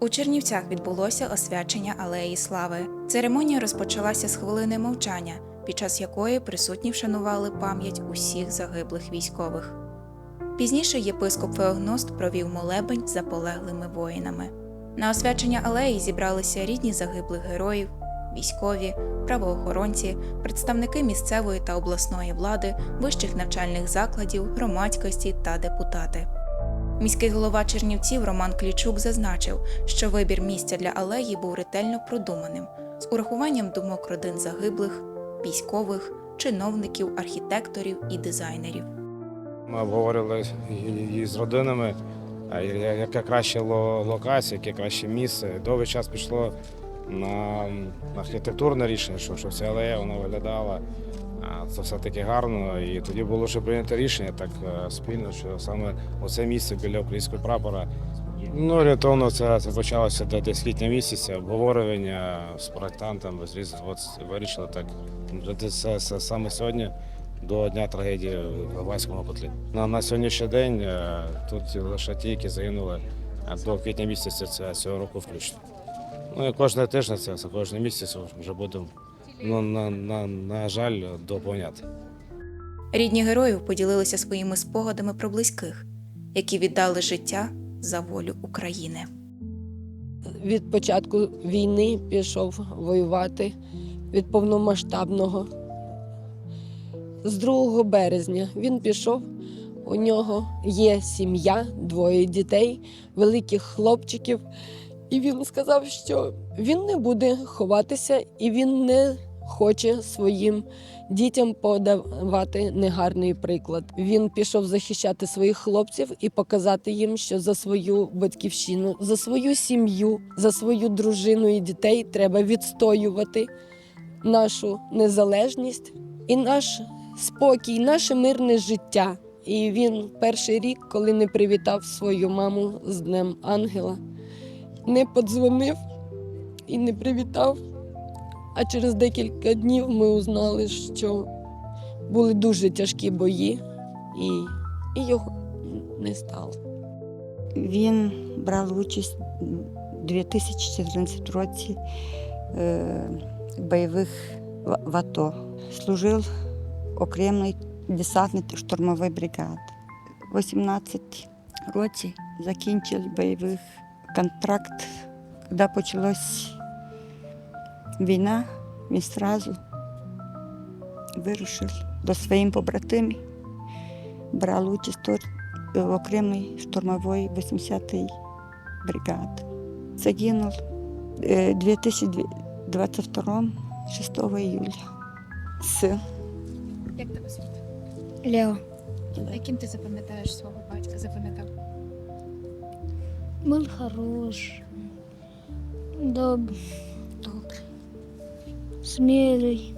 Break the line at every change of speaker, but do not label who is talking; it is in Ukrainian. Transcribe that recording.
У Чернівцях відбулося освячення Алеї Слави. Церемонія розпочалася з хвилини мовчання, під час якої присутні вшанували пам'ять усіх загиблих військових. Пізніше єпископ Феогност провів молебень за полеглими воїнами. На освячення алеї зібралися рідні загиблих героїв, військові, правоохоронці, представники місцевої та обласної влади, вищих навчальних закладів, громадськості та депутати. Міський голова Чернівців Роман Клічук зазначив, що вибір місця для алеї був ретельно продуманим з урахуванням думок родин загиблих, військових, чиновників, архітекторів і дизайнерів.
Ми обговорювали і- і з родинами, яка краща ло- локація, яке краще місце. Довгий час пішло на архітектурне рішення, що ця алея вона виглядала. Це все таки гарно. І тоді було вже прийнято рішення так е, спільно, що саме оце місце біля українського прапора. Ну, орієнтовно це, це почалося де- десь квітня місяця, обговорювання з проектантами, з от вирішили так. Це, це саме сьогодні до дня трагедії в Іловайському котлі. На, на сьогоднішній день е, тут лише ті, які загинули е, до квітня місяця цього року включно. Ну і кожного тижня це кожен місяць вже будемо, ну, на, на, на жаль, доповняти.
Рідні героїв поділилися своїми спогадами про близьких, які віддали життя за волю України.
від початку війни пішов воювати від повномасштабного. З 2 березня він пішов. У нього є сім'я, двоє дітей, великих хлопчиків. І він сказав, що він не буде ховатися і він не хоче своїм дітям подавати негарний приклад. Він пішов захищати своїх хлопців і показати їм, що за свою батьківщину, за свою сім'ю, за свою дружину і дітей треба відстоювати нашу незалежність і наш спокій, наше мирне життя. І він перший рік, коли не привітав свою маму з Днем Ангела, не подзвонив і не привітав. А через декілька днів ми узнали, що були дуже тяжкі бої, і, і його не стало.
Він брав участь у 2014 році е, в бойових в- АТО. Служив окремої десантної штурмової бригади. У 18 році закінчив бойовий контракт. Коли почалась війна, він одразу вирушив до своїх побратимів, брав участь теж в окремій штурмової 80-ї бригади. Загинув е, 2022 6 июля. Син.
Як тебе звати?
Лео.
Яким ти запам'ятаєш свого батька? Запам'ятав?
Был хорош. Доб... Смелый.